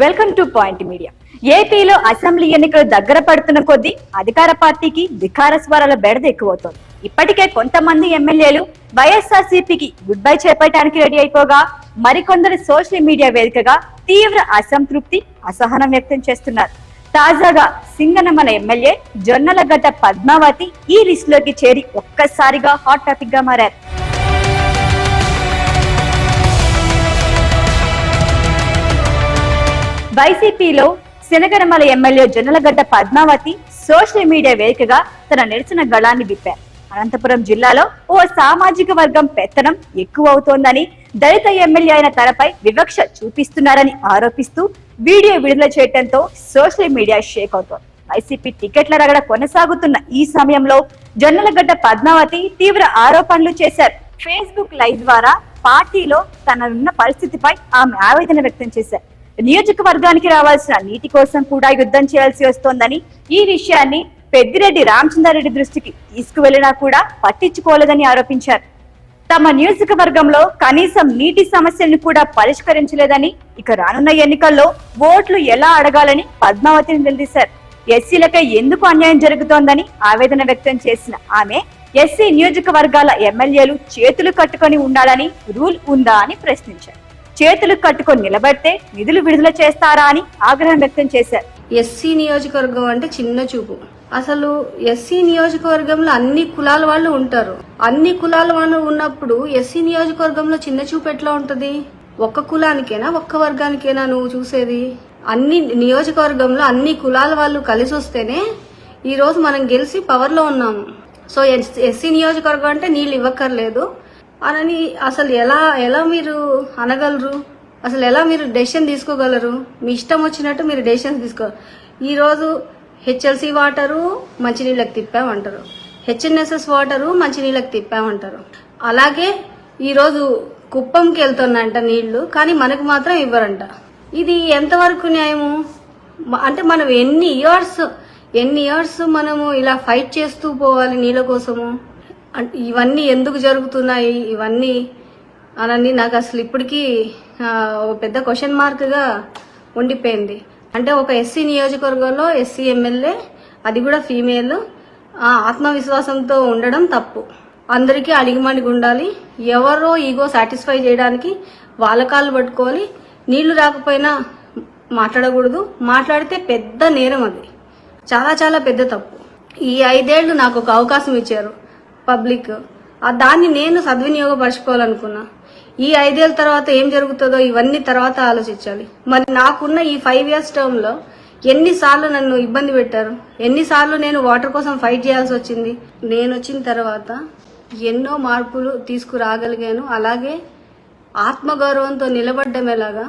Welcome to point media ఏపీలో assembly ఎన్నికలు దగ్గర పడుతున్న కొద్దీ అధికార పార్టీకి వికార స్వరాల బెడద ఎక్కువవుతోంది. ఇప్పటికే కొంతమంది ఎమ్మెల్యేలు వైఎస్ఆర్సీపీకి గుడ్ బై చేపట్టడానికి రెడీ అయిపోగా మరికొందరు సోషల్ మీడియా వేదికగా తీవ్ర అసంతృప్తి అసహనం వ్యక్తం చేస్తున్నారు. తాజాగా సింగనమల ఎమ్మెల్యే జొన్నలగడ్డ పద్మావతి ఈ లిస్ట్లోకి చేరి ఒక్కసారిగా హాట్ టాపిక్గా మారారు. వైసీపీలో శనగరమల MLA Jonnalagadda Padmavathi social media వేదికగా తన నిరసన గళాన్ని విప్పారు. అనంతపురం జిల్లాలో ఓ సామాజిక వర్గం పెత్తనం ఎక్కువ అవుతోందని దళిత ఎమ్మెల్యే అయిన తనపై వివక్ష చూపిస్తున్నారని ఆరోపిస్తూ వీడియో విడుదల చేయడంతో సోషల్ మీడియా షేక్ అవుతోంది. వైసీపీ టికెట్ల రగడ కొనసాగుతున్న ఈ సమయంలో జొన్నలగడ్డ పద్మావతి తీవ్ర ఆరోపణలు చేశారు. ఫేస్బుక్ లైవ్ ద్వారా పార్టీలో తననున్న పరిస్థితిపై ఆమె ఆవేదన వ్యక్తం చేశారు. నియోజకవర్గానికి రావాల్సిన నీటి కోసం కూడా యుద్ధం చేయాల్సి వస్తోందని ఈ విషయాన్ని పెద్దిరెడ్డి రామచంద్రారెడ్డి దృష్టికి తీసుకువెళ్ళినా కూడా పట్టించుకోలేదని ఆరోపించారు. తమ నియోజకవర్గంలో కనీసం నీటి సమస్యలను కూడా పరిష్కరించలేదని ఇక రానున్న ఎన్నికల్లో ఓట్లు ఎలా అడగాలని పద్మావతిని నిలదీశారు. ఎస్సీలపై ఎందుకు అన్యాయం జరుగుతోందని ఆవేదన వ్యక్తం చేసిన ఆమె ఎస్సీ నియోజకవర్గాల ఎమ్మెల్యేలు చేతులు కట్టుకొని ఉండాలని రూల్ ఉందా అని ప్రశ్నించారు. చేతులు కట్టుకొని నిలబడితే నిధులు విడుదల చేస్తారా అని ఆగ్రహం వ్యక్తం చేశారు. ఎస్సీ నియోజకవర్గం అంటే చిన్న చూపు. అసలు ఎస్సీ నియోజకవర్గంలో అన్ని కులాల వాళ్ళు ఉంటారు. అన్ని కులాల వాళ్ళు ఉన్నప్పుడు ఎస్సీ నియోజకవర్గంలో చిన్న చూపు ఎట్లా ఉంటది? ఒక్క కులానికేనా ఒక్క వర్గానికేనా నువ్వు చూసేది? అన్ని నియోజకవర్గంలో అన్ని కులాల వాళ్ళు కలిసి వస్తేనే ఈ రోజు మనం గెలిచి పవర్లో ఉన్నాము. సో ఎస్- ఎస్సీ నియోజకవర్గం అంటే నీళ్ళు ఇవ్వక్కర్లేదు. అని అసలు ఎలా ఎలా మీరు అనగలరు? అసలు ఎలా మీరు డెసిషన్ తీసుకోగలరు? మీ ఇష్టం వచ్చినట్టు మీరు డెసిషన్స్ తీసుకో ఈరోజు హెచ్ఎల్సి వాటరు మంచినీళ్ళకి తిప్పామంటారు. హెచ్ఎన్ఎస్ఎస్ వాటరు మంచినీళ్ళకి తిప్పామంటారు. అలాగే ఈరోజు కుప్పంకి వెళ్తున్నాయంట నీళ్ళు కానీ మనకు మాత్రం ఇవ్వరంట. ఇది ఎంతవరకు న్యాయము? అంటే మనం ఎన్ని ఇయర్స్ ఎన్ని ఇయర్స్ మనము ఇలా ఫైట్ చేస్తూ పోవాలి నీళ్ళ కోసము? ఇవన్నీ ఎందుకు జరుగుతున్నాయి? ఇవన్నీ అనని నాకు అసలు ఇప్పటికీ ఒక పెద్ద క్వశ్చన్ మార్క్గా ఉండిపోయింది. అంటే ఒక ఎస్సీ నియోజకవర్గంలో ఎస్సీ ఎమ్మెల్యే అది కూడా ఫీమేల్ ఆ, ఆత్మవిశ్వాసంతో ఉండడం తప్పు. అందరికీ అడిగిమణిగి ఉండాలి. ఎవరో ఈగో సాటిస్ఫై చేయడానికి వాళ్ళ కాళ్ళు పట్టుకోవాలి. నీళ్ళు రాకపోయినా మాట్లాడకూడదు. మాట్లాడితే పెద్ద నేరం అది. చాలా చాలా పెద్ద తప్పు. ఈ ఐదేళ్ళు నాకు ఒక అవకాశం ఇచ్చారు. పబ్లిక్. ఆ దాన్ని నేను సద్వినియోగపరచుకోవాలనుకున్నా. ఈ ఐదేళ్ళ తర్వాత ఏం జరుగుతుందో ఇవన్నీ తర్వాత ఆలోచించాలి. మరి నాకున్న ఈ ఫైవ్ ఇయర్స్ టర్మ్లో ఎన్నిసార్లు నన్ను ఇబ్బంది పెట్టారు? ఎన్నిసార్లు నేను వాటర్ కోసం ఫైట్ చేయాల్సి వచ్చింది? నేను వచ్చిన తర్వాత ఎన్నో మార్పులు తీసుకురాగలిగాను. అలాగే ఆత్మగౌరవంతో నిలబడ్డం ఎలాగా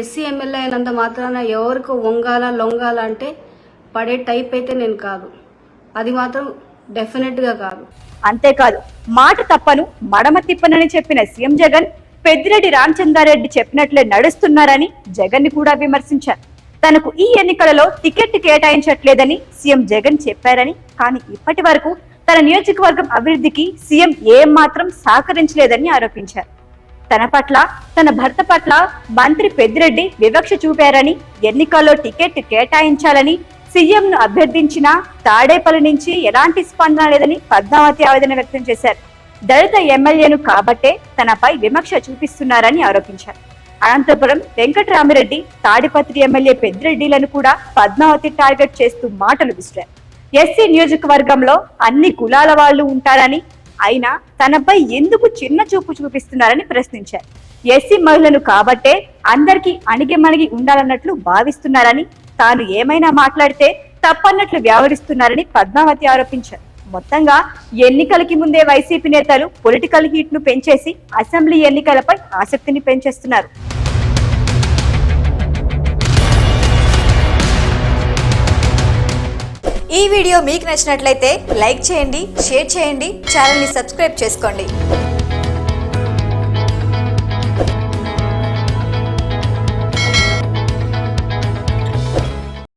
ఎస్సీ ఎమ్మెల్యే అయినంత మాత్రాన ఎవరికి వంగాల లొంగాల అంటే పడే టైప్ అయితే నేను కాదు. అది మాత్రం డెఫినెట్గా కాదు. అంతేకాదు మాట తప్పను మడమ తిప్పనని చెప్పిన సీఎం జగన్ పెద్దిరెడ్డి రామచంద్రారెడ్డి చెప్పినట్లే నడుస్తున్నారని జగన్ని కూడా విమర్శించారు. తనకు ఈ ఎన్నికలలో టికెట్ కేటాయించట్లేదని సీఎం జగన్ చెప్పారని కానీ ఇప్పటి వరకు తన నియోజకవర్గం అభివృద్ధికి సీఎం ఏం మాత్రం సహకరించలేదని ఆరోపించారు. తన పట్ల తన భర్త పట్ల మంత్రి పెద్దిరెడ్డి వివక్ష చూపారని ఎన్నికల్లో టికెట్ కేటాయించాలని సీఎం ను అభ్యర్థించిన తాడేపల్లి నుంచి ఎలాంటి స్పందన లేదని పద్మావతి ఆవేదన వ్యక్తం చేశారు. దళిత ఎమ్మెల్యేను కాబట్టే తనపై విమక్ష చూపిస్తున్నారని ఆరోపించారు. అనంతపురం వెంకటరామిరెడ్డి తాడిపత్రి ఎమ్మెల్యే పెద్దిరెడ్డిలను కూడా పద్మావతి టార్గెట్ చేస్తూ మాటలు విసిరారు. ఎస్సీ నియోజకవర్గంలో అన్ని కులాల వాళ్ళు ఉంటారని అయినా తనపై ఎందుకు చిన్న చూపు చూపిస్తున్నారని ప్రశ్నించారు. ఎస్సీ మహిళను కాబట్టే అందరికీ అణిగిమణిగి ఉండాలన్నట్లు భావిస్తున్నారని తాను ఏమైనా మాట్లాడితే తప్పన్నట్లు వ్యవహరిస్తున్నారని పద్మావతి ఆరోపించారు. మొత్తంగా ఎన్నికలకి ముందే వైసీపీ నేతలు పొలిటికల్ హీట్ను పెంచేసి అసెంబ్లీ ఎన్నికలపై ఆసక్తిని పెంచేస్తున్నారు. ఈ వీడియో మీకు నచ్చినట్లయితే లైక్ చేయండి షేర్ చేయండి ఛానల్ని సబ్స్క్రైబ్ చేసుకోండి.